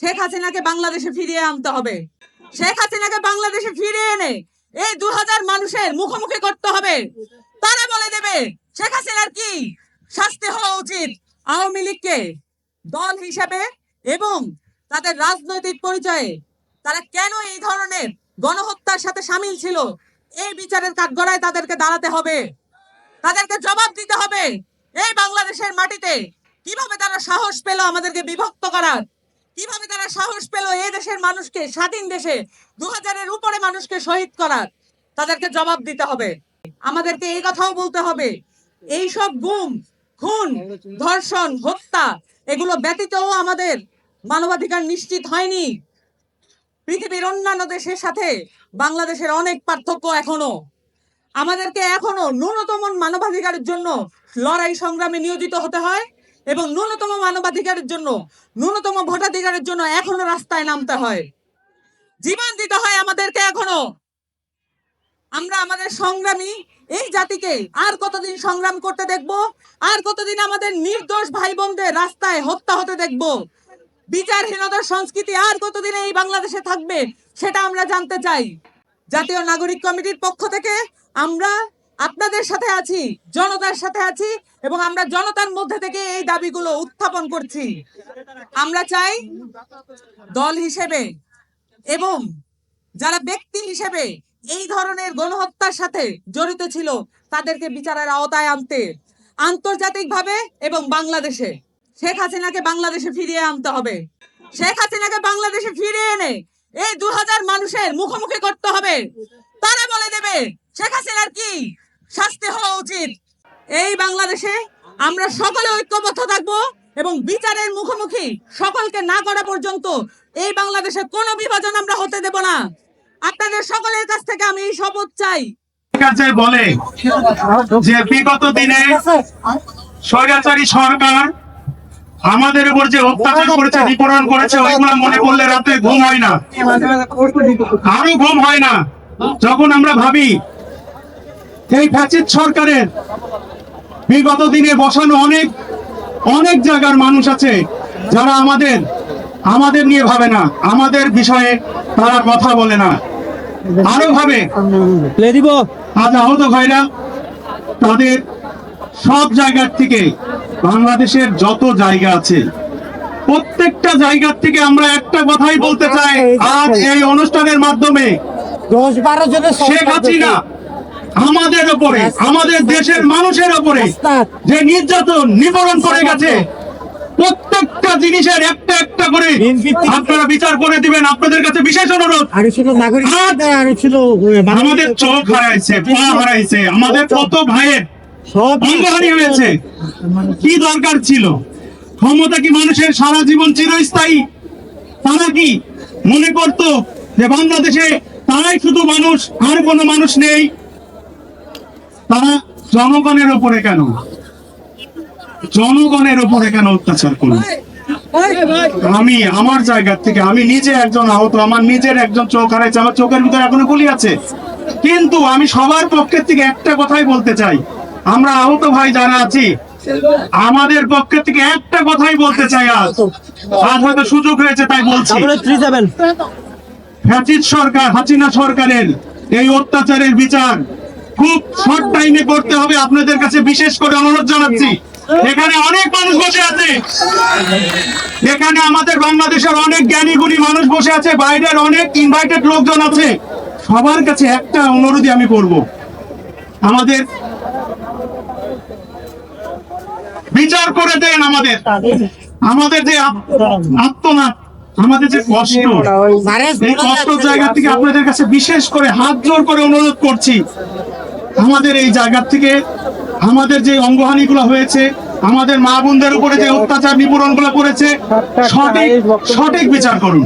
শেখ হাসিনাকে বাংলাদেশে ফিরিয়ে আনতে হবে। শেখ হাসিনাকে বাংলাদেশে ফিরিয়ে এনে এই দু হাজার মানুষের মুখোমুখি করতে হবে। তারা বলে দেবে, শেখ হাসিনার কি শাস্তি হওয়া উচিত? আওয়ামী লীগকে দল হিসাবে এবং তাদের রাজনৈতিক পরিচয়ে তারা কেন এই ধরনের গণহত্যার সাথে সামিল ছিল? এই বিচারের কাঠগড়ায় তাদেরকে দাঁড়াতে হবে। তাদেরকে জবাব দিতে হবে। এই বাংলাদেশের মাটিতে কীভাবে তারা সাহস পেল আমাদেরকে বিভক্ত করার? কীভাবে তারা সাহস পেল এই দেশের মানুষকে, স্বাধীন দেশে দু হাজারের উপরে মানুষকে শহীদ করার? তাদেরকে জবাব দিতে হবে। আমাদেরকে এই কথাও বলতে হবে এই সব গুম, খুন, ধর্ষণ, হত্যা, এগুলো ব্যতীতও আমাদের মানবাধিকার নিশ্চিত হয়নি। পৃথিবীর অন্যান্য দেশের সাথে বাংলাদেশের অনেক পার্থক্য এখনও। আমাদেরকে এখনও ন্যূনতম মানবাধিকারের জন্য লড়াই সংগ্রামে নিয়োজিত হতে হয়। এবং ন্যূনতম মানবাধিকারের জন্য, ন্যূনতম ভোটাধিকারের জন্য এখনও রাস্তায় নামতে হয়। জীবন দিতে হয় আমাদেরকে এখনও। আমরা আমাদের সংগ্রামী এই জাতিকে আর কতদিন সংগ্রাম করতে দেখব, আর কতদিন আমাদের নির্দোষ ভাই বোনদের রাস্তায় হত্যা হতে দেখব? বিচারহীনতার সংস্কৃতি আর কতদিন এই বাংলাদেশে থাকবে, সেটা আমরা জানতে চাই। জাতীয় নাগরিক কমিটির পক্ষ থেকে আমরা আপনাদের সাথে আছি, জনতার সাথে আছি এবং আমরা জনতার মধ্যে থেকে এই দাবিগুলো উত্থাপন করছি। আমরা চাই দল হিসেবে এবং যারা ব্যক্তি হিসেবে এই ধরনের গণহত্যার সাথে জড়িত ছিল, তাদেরকে বিচারের আওতায় আনতে, আন্তর্জাতিকভাবে এবং বাংলাদেশে। শেখ হাসিনাকে বাংলাদেশে ফিরিয়ে আনতে হবে। শেখ হাসিনাকে বাংলাদেশে ফিরিয়ে এনে এই দু হাজার মানুষের মুখোমুখি করতে হবে। তারা বলে দেবে, শেখ হাসিনার কি শাস্তি হওয়া উচিত। এই বাংলাদেশে আমরা সকলে ঐক্যবদ্ধ থাকব এবং বিচারের মুখোমুখি সকলকে না করা পর্যন্ত এই বাংলাদেশে কোনো বিভাজন আমরা হতে দেব না। আপনাদের সকলের কাছ থেকে আমি এই শপথ চাই। বলে যে বিগত দিনে স্বৈরাচারী সরকার আমাদের উপর যে অত্যাচার করেছে নিপীড়ন করেছে ওইগুলো মনে করলে রাতে ঘুম হয় না। আরও ঘুম হয় না। যখন আমরা ভাবি এই ফ্যাসিস্ট সরকারের বিগত দিনে বসানো অনেক অনেক জায়গার মানুষ আছে যারা আমাদের আমাদের নিয়ে ভাবে না। আমাদের বিষয়ে তারা কথা বলে না। আরও ভাবে আজ আহত ভাইরা তাদের সব জায়গার থেকে বাংলাদেশের যত জায়গা আছে প্রত্যেকটা জায়গার থেকে আমরা একটা কথাই বলতে চাই আজ এই অনুষ্ঠানের মাধ্যমে দশ বারো জনের শেখ হাসিনা আমাদের ওপরে আমাদের দেশের মানুষের ওপরে যে নির্যাতন নিবারণ করে গেছে প্রত্যেকটা জিনিসের একটা একটা করে আপনারা বিচার করে দিবেন আপনাদের কাছে বিশেষ অনুরোধ। আমাদের চোখ হারাইছে পা হারাইছে আমাদের কত ভাইয়ের সব অঙ্গহানি হয়েছে। কি দরকার ছিল? ক্ষমতা কি মানুষের সারা জীবন চিরস্থায়ী? তারা কি মনে করতো যে বাংলাদেশে তারাই শুধু মানুষ আর কোনো মানুষ নেই? তারা জনগণের ওপরে কেন? জনগণের ওপরে কেন অত্যাচার করল? আমি আমার জায়গা থেকে আমি নিজে একজন আহত আমার নিজের একজন চোখ হারাইছে আমার চোখের ভিতরে এখনও গুলি আছে। কিন্তু আমি সবার পক্ষের থেকে একটা কথাই বলতে চাই। আমরা আহত ভাই যারা আছি আমাদের পক্ষের থেকে একটা কথাই বলতে চাই আজ। আজ হয়তো সুযোগ হয়েছে তাই বলছি। ফ্যাসিস্ট সরকার হাসিনা সরকারের এই অত্যাচারের বিচার খুব শর্ট টাইমে করতে হবে আপনাদের কাছে বিশেষ করে অনুরোধ জানাচ্ছি। এখানে অনেক মানুষ বসে আছে। এখানে আমাদের বাংলাদেশের অনেক জ্ঞানী গুণী মানুষ বসে আছে বাইরের অনেক ইনভাইটেড লোকজন আছে। সবার কাছে একটা অনুরোধই আমি করব। আমাদের বিচার করে দেন আমাদের। আমাদের যে আত্মনাথ আমাদের যে কষ্ট এই কষ্ট জায়গা থেকে আপনাদের কাছে বিশেষ করে হাত জোর করে অনুরোধ করছি। আমাদের এই জায়গার থেকে আমাদের যে অঙ্গহানি গুলো হয়েছে, আমাদের মা বোনদের উপরে যে অত্যাচার নিপূরণগুলো করেছে, সঠিক সঠিক বিচার করুন।